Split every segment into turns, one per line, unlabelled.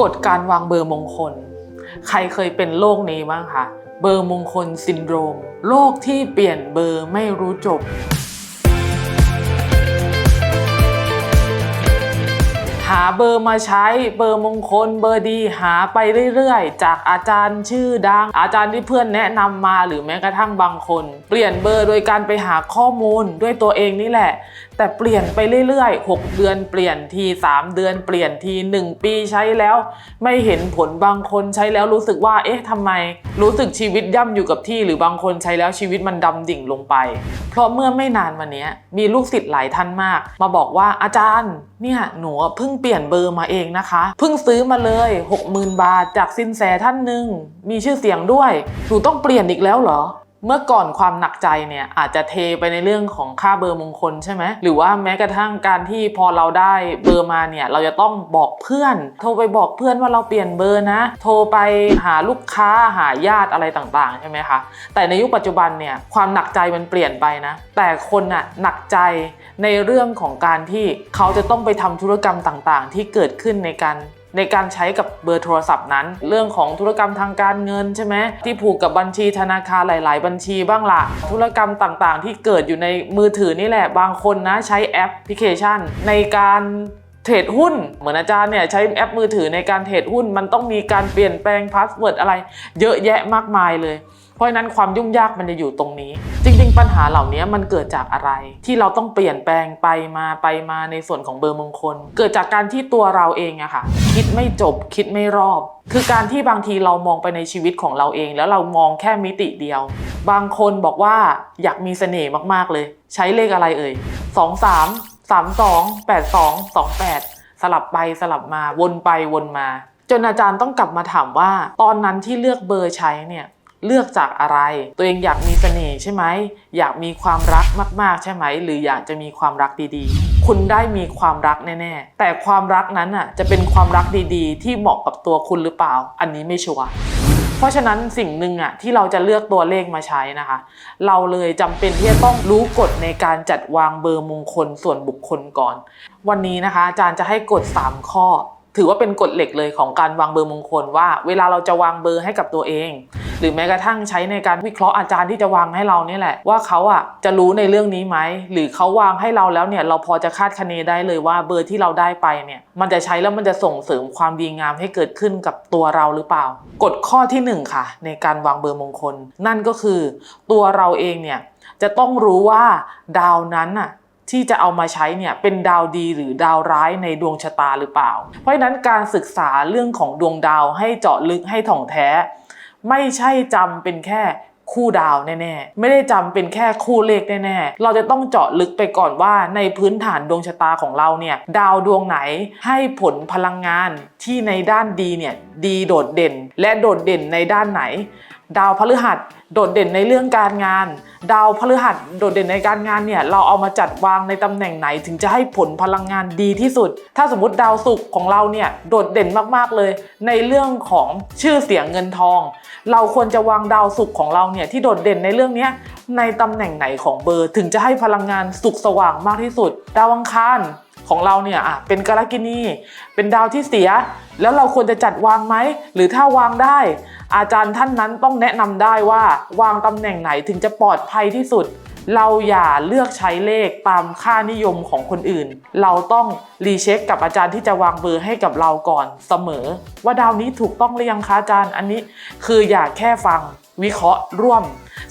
กฎการวางเบอร์มงคล ใครเคยเป็นโรคนี้บ้างคะเบอร์มงคลซินโดรมโรคที่เปลี่ยนเบอร์ไม่รู้จบ หาเบอร์มาใช้เบอร์มงคลเบอร์ดีหาไปเรื่อยๆ จากอาจารย์ชื่อดัง อาจารย์ที่เพื่อนแนะนำมาหรือแม้กระทั่งบางคน เปลี่ยนเบอร์โดยการไปหาข้อมูลด้วยตัวเองนี่แหละแต่เปลี่ยนไปเรื่อยๆ 6 เดือนเปลี่ยนที 3 เดือนเปลี่ยนที 1 ปีใช้แล้ว ไม่เห็นผลบางคนใช้แล้วรู้สึกว่า เอ๊ะทำไม รู้สึกชีวิตย่ำอยู่กับที่ หรือบางคนใช้แล้วชีวิตมันดำดิ่งลงไป เพราะเมื่อไม่นานมานี้มีลูกศิษย์หลายท่านมาก มาบอกว่าอาจารย์ เนี่ยหนูเพิ่งเปลี่ยนเบอร์มาเองนะคะ เพิ่งซื้อมาเลย 60,000 บาทจากสินแสท่านหนึ่งมีชื่อเสียงด้วยหนูต้องเปลี่ยนอีกแล้วเหรอ เมื่อก่อนความหนักใจเนี่ยอาจจะเทไปในเรื่องของค่าเบอร์มงคลใช่ไหมหรือว่าแม้กระทั่งการที่พอเราได้เบอร์มาเนี่ยเราจะต้องบอกเพื่อน โทรไปบอกเพื่อนว่าเราเปลี่ยนเบอร์นะ โทรไปหาลูกค้าหาญาติอะไรต่างๆใช่ไหมคะแต่ในยุคปัจจุบันเนี่ยความหนักใจมันเปลี่ยนไปนะแต่คนน่ะหนักใจในเรื่องของการที่เขาจะต้องไปทำธุรกรรมต่างๆ ที่เกิดขึ้นในการ ในการใช้กับเบอร์โทรศัพท์นั้น เรื่องของธุรกรรมทางการเงินใช่ไหมที่ผูกกับบัญชีธนาคารหลาย ๆ บัญชีบ้างละธุรกรรมต่างๆ ที่เกิดอยู่ในมือถือนี่แหละบางคนนะใช้แอปพลิเคชัน ในการเทรดหุ้นเหมือนอาจารย์เนี่ยใช้แอปมือถือในการเทรดหุ้น มันต้องมีการเปลี่ยนแปลงพาสเวิร์ดอะไร เยอะแยะมากมายเลย เพราะฉะนั้นความยุ่งยากมันจะอยู่ตรงนี้ จริง ๆ ปัญหาเหล่านี้มันเกิดจากอะไร ที่เราต้องเปลี่ยนแปลงไปมาไปมาในส่วนของเบอร์มงคล เกิดจากการที่ตัวเราเองอะค่ะ คิดไม่จบคิดไม่รอบ คือการที่บางทีเรามองไปในชีวิตของเราเอง แล้วเรามองแค่มิติเดียว บางคนบอกว่าอยากมีเสน่ห์มากๆเลย ใช้เลขอะไรเอ่ย2 3 3 2 8 2 2 8 สลับไปสลับมาวนไปวนมา จนอาจารย์ต้องกลับมาถามว่า ตอนนั้นที่เลือกเบอร์ใช้เนี่ย เลือกจากอะไร ตัวเองอยากมีเสน่ห์ใช่ไหม อยากมีความรักมาก ๆ ใช่ไหม หรืออยากจะมีความรักดีๆ คุณได้มีความรักแน่ ๆ แต่ความรักนั้นอะจะเป็นความรักดีๆ ที่เหมาะกับตัวคุณหรือเปล่า อันนี้ไม่ชัวร์เพราะฉะนั้นสิ่งหนึ่งอะที่เราจะเลือกตัวเลขมาใช้นะคะ เราเลยจำเป็นที่จะต้องรู้กฎในการจัดวางเบอร์มงคลส่วนบุคคลก่อน วันนี้นะคะ อาจารย์จะให้กฎ 3 ข้อ ถือว่าเป็นกฎเหล็กเลยของการวางเบอร์มงคลว่า เวลาเราจะวางเบอร์ให้กับตัวเอง หรือแม้กระทั่งใช้ในการวิเคราะห์อาจารย์ที่จะวางให้เราเนี่ยแหละว่าเขาอะจะรู้ในเรื่องนี้ไหมหรือเขาวางให้เราแล้วเนี่ยเราพอจะคาดคะเนได้เลยว่าเบอร์ที่เราได้ไปเนี่ยมันจะใช้แล้วมันจะส่งเสริมความดีงามให้เกิดขึ้นกับตัวเราหรือเปล่ากฎข้อที่หนึ่งค่ะ ในการวางเบอร์มงคล นั่นก็คือ ตัวเราเองเนี่ยจะต้องรู้ว่าดาวนั้นน่ะ ที่จะเอามาใช้เนี่ยเป็นดาวดีหรือดาวร้ายในดวงชะตาหรือเปล่า เพราะฉะนั้นการศึกษาเรื่องของดวงดาวให้เจาะลึกให้ถ่องแท้ ไม่ใช่จำเป็นแค่คู่ดาวแน่ๆ ไม่ได้จำเป็นแค่คู่เลขแน่ๆ เราจะต้องเจาะลึกไปก่อนว่าในพื้นฐานดวงชะตาของเราเนี่ยดาวดวงไหนให้ผลพลังงานที่ในด้านดีเนี่ยดีโดดเด่น และโดดเด่นในด้านไหน ดาวพฤหัสโดดเด่นในเรื่องการงาน ดาวพฤหัสโดดเด่นในการงานเนี่ยเราเอามาจัดวางในตำแหน่งไหนถึงจะให้ผลพลังงานดีที่สุด ถ้าสมมติดาวศุกร์ของเราเนี่ยโดดเด่นมากๆเลย ในเรื่องของชื่อเสียงเงินทอง เราควรจะวางดาวศุกร์ของเราเนี่ยที่โดดเด่นในเรื่องนี้ในตำแหน่งไหนของเบอร์ ถึงจะให้พลังงานสุขสว่างมากที่สุด ดาวอังคาร ของเราเนี่ยอะเป็นกรกินีเป็นดาวที่เสีย แล้วเราควรจะจัดวางไหม หรือถ้าวางได้ อาจารย์ท่านนั้นต้องแนะนำได้ว่าวางตำแหน่งไหนถึงจะปลอดภัยที่สุด เราอย่าเลือกใช้เลขตามค่านิยมของคนอื่น เราต้องรีเช็คกับอาจารย์ที่จะวางเบอร์ให้กับเราก่อนเสมอ ว่าดาวนี้ถูกต้องหรือยังคะอาจารย์อันนี้ คืออย่าแค่ฟังวิเคราะห์ร่วม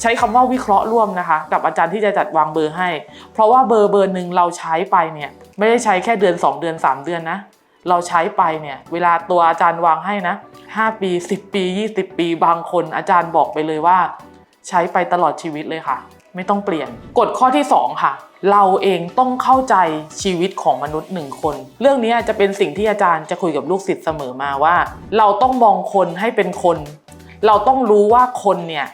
ใช้คำว่าวิเคราะห์ร่วมนะคะ กับอาจารย์ที่จะจัดวางเบอร์ให้ เพราะว่าเบอร์เบอร์หนึ่งเราใช้ไปเนี่ยไม่ได้ใช้แค่เดือน 2 เดือน 3 เดือนนะเราใช้ไปเนี่ยเวลาตัวอาจารย์วางให้นะ 5 ปี 10 ปี 20 ปี บางคนอาจารย์บอกไปเลยว่า ใช้ไปตลอดชีวิตเลยค่ะ ไม่ต้องเปลี่ยนกฎข้อที่ 2 ค่ะ เราเองต้องเข้าใจชีวิตของมนุษย์หนึ่งคน เรื่องนี้จะเป็นสิ่งที่อาจารย์จะคุยกับลูกศิษย์เสมอมาว่า เราต้องมองคนให้เป็นคน เราต้องรู้ว่าคนเนี่ย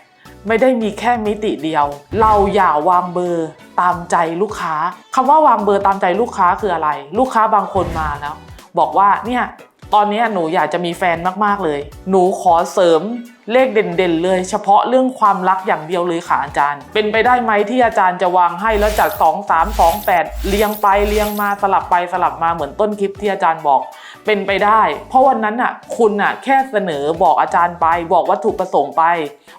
ไม่ได้มีแค่มิติเดียว เราอย่าวางเบอร์ตามใจลูกค้าคำว่าวางเบอร์ตามใจลูกค้าคืออะไร ลูกค้าบางคนมาแล้ว บอกว่าเนี่ย ตอนนี้หนูอยากจะมีแฟนมากๆเลย หนูขอเสริมเลขเด่นๆเลย เฉพาะเรื่องความรักอย่างเดียวเลยค่ะอาจารย์ เป็นไปได้ไหมที่อาจารย์จะวางให้แล้วจัด 2 3 2 8 เรียงไปเรียงมาสลับไปสลับมาเหมือนต้นคลิปที่อาจารย์บอก เป็นไปได้ เพราะวันนั้นน่ะคุณน่ะแค่เสนอบอกอาจารย์ไป บอกวัตถุประสงค์ไป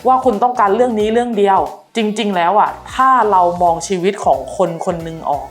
ว่าคุณต้องการเรื่องนี้เรื่องเดียว จริง ๆ แล้วอะถ้าเรามองชีวิตของคนคนหนึ่งออก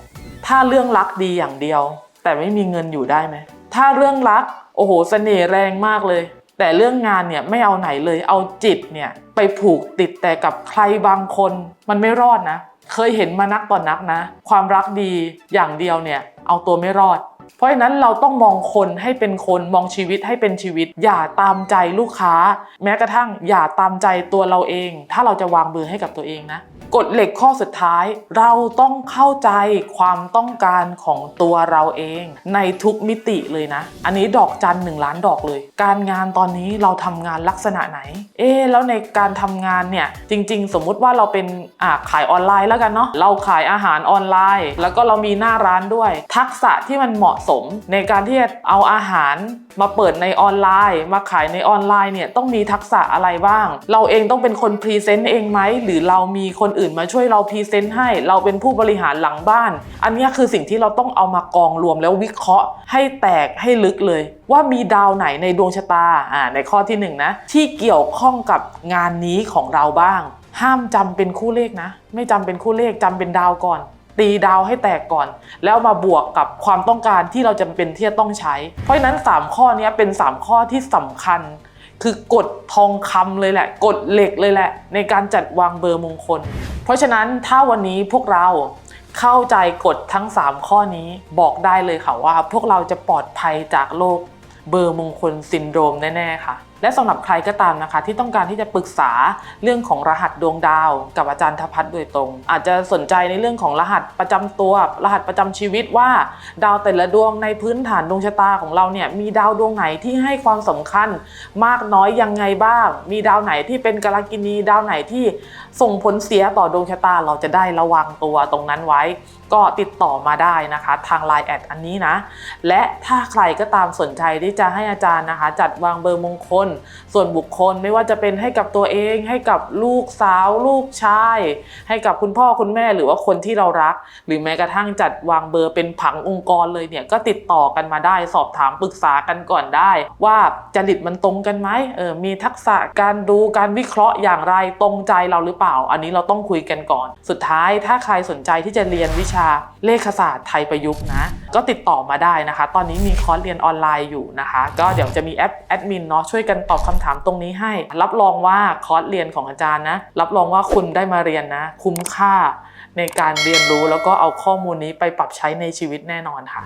ถ้าเรื่องรักดีอย่างเดียว แต่ไม่มีเงินอยู่ได้ไหม ถ้าเรื่องรักโอ้โหเสน่ห์แรงมากเลย แต่เรื่องงานเนี่ยไม่เอาไหนเลย เอาจิตเนี่ยไปผูกติดแต่กับใครบางคน มันไม่รอดนะ เคยเห็นมานักต่อนนักนะ ความรักดีอย่างเดียวเนี่ยเอาตัวไม่รอด เพราะฉะนั้นเราต้องมองคนให้เป็นคนมองชีวิตให้เป็นชีวิต อย่าตามใจลูกค้า แม้กระทั่งอย่าตามใจตัวเราเอง ถ้าเราจะวางเบอร์ให้กับตัวเองนะ กฎเหล็กข้อสุดท้าย เราต้องเข้าใจความต้องการของตัวเราเองในทุกมิติเลยนะ อันนี้ดอกจันหนึ่งล้านดอกเลย การงานตอนนี้เราทำงานลักษณะไหน เอ๊แล้วในการทำงานเนี่ยจริง ๆ สมมุติว่าเราเป็นอ่าขายออนไลน์แล้วกันเนาะเราขายอาหารออนไลน์ แล้วก็เรามีหน้าร้านด้วย ทักษะที่มันเหมาะสมในการที่จะเอาอาหารมาเปิดในออนไลน์ มาขายในออนไลน์เนี่ยต้องมีทักษะอะไรบ้าง เราเองต้องเป็นคนพรีเซนต์เองไหมหรือเรามีคนอื่นมาช่วยเราพรีเซนต์ให้ เราเป็นผู้บริหารหลังบ้าน อันนี้คือสิ่งที่เราต้องเอามากองรวมแล้ววิเคราะห์ ให้แตกให้ลึกเลย ว่ามีดาวไหนในดวงชะตาอ่าในข้อที่หนึ่งนะที่เกี่ยวข้องกับงานนี้ของเราบ้าง ห้ามจำเป็นคู่เลขนะ ไม่จำเป็นคู่เลขจำเป็นดาวก่อน ตีดาวให้แตกก่อน แล้วมาบวกกับความต้องการที่เราจำเป็นที่จะต้องใช้ เพราะฉะนั้น 3 ข้อนี้เป็น 3 ข้อที่สำคัญคือกฎทองคำเลยแหละ กฎเหล็กเลยแหละ ในการจัดวางเบอร์มงคล เพราะฉะนั้นถ้าวันนี้พวกเราเข้าใจกฎทั้ง 3 ข้อนี้บอกได้เลยค่ะว่า พวกเราจะปลอดภัยจากโรคเบอร์มงคลซินโดรมแน่ ๆ ค่ะ และสำหรับใครก็ตามนะคะ ที่ต้องการที่จะปรึกษาเรื่องของรหัสดวงดาว กับอาจารย์ทพัฒน์โดยตรง อาจจะสนใจในเรื่องของรหัสประจำตัว รหัสประจำชีวิตว่า ดาวแต่ละดวงในพื้นฐานดวงชะตาของเราเนี่ยมีดาวดวงไหนที่ให้ความสำคัญ มากน้อยยังไงบ้าง มีดาวไหนที่เป็นกาลกินีดาวไหนที่ส่งผลเสียต่อดวงชะตาเราจะได้ระวังตัวตรงนั้นไว้ ก็ติดต่อมาได้นะคะทาง Line แอดอันนี้นะ และถ้าใครก็ตามสนใจที่จะให้อาจารย์นะคะ จัดวางเบอร์มงคลส่วนบุคคลไม่ว่าจะเป็นให้กับตัวเองให้กับลูกสาว ลูกชาย ให้กับคุณพ่อคุณแม่หรือว่าคนที่เรารัก หรือแม้กระทั่งจัดวางเบอร์เป็นผังองค์กรเลยเนี่ยก็ติดต่อกันมาได้ สอบถามปรึกษากันก่อนได้ ว่าจริตมันตรงกันไหมเออมีทักษะการดูการวิเคราะห์อย่างไรตรงใจเราหรือเปล่า อันนี้เราต้องคุยกันก่อน สุดท้ายถ้าใครสนใจที่จะเรียนวิชาเลขศาสตร์ไทยประยุกต์นะ ก็ติดต่อมาได้นะคะ ตอนนี้มีคอร์สเรียนออนไลน์อยู่นะคะ ก็เดี๋ยวจะมีแอปแอดมินเนาะช่วยกันตอบคำถามตรงนี้ให้ รับรองว่าคอร์สเรียนของอาจารย์นะ รับรองว่าคุณได้มาเรียนนะ คุ้มค่าในการเรียนรู้แล้วก็เอาข้อมูลนี้ไปปรับใช้ในชีวิตแน่นอนค่ะ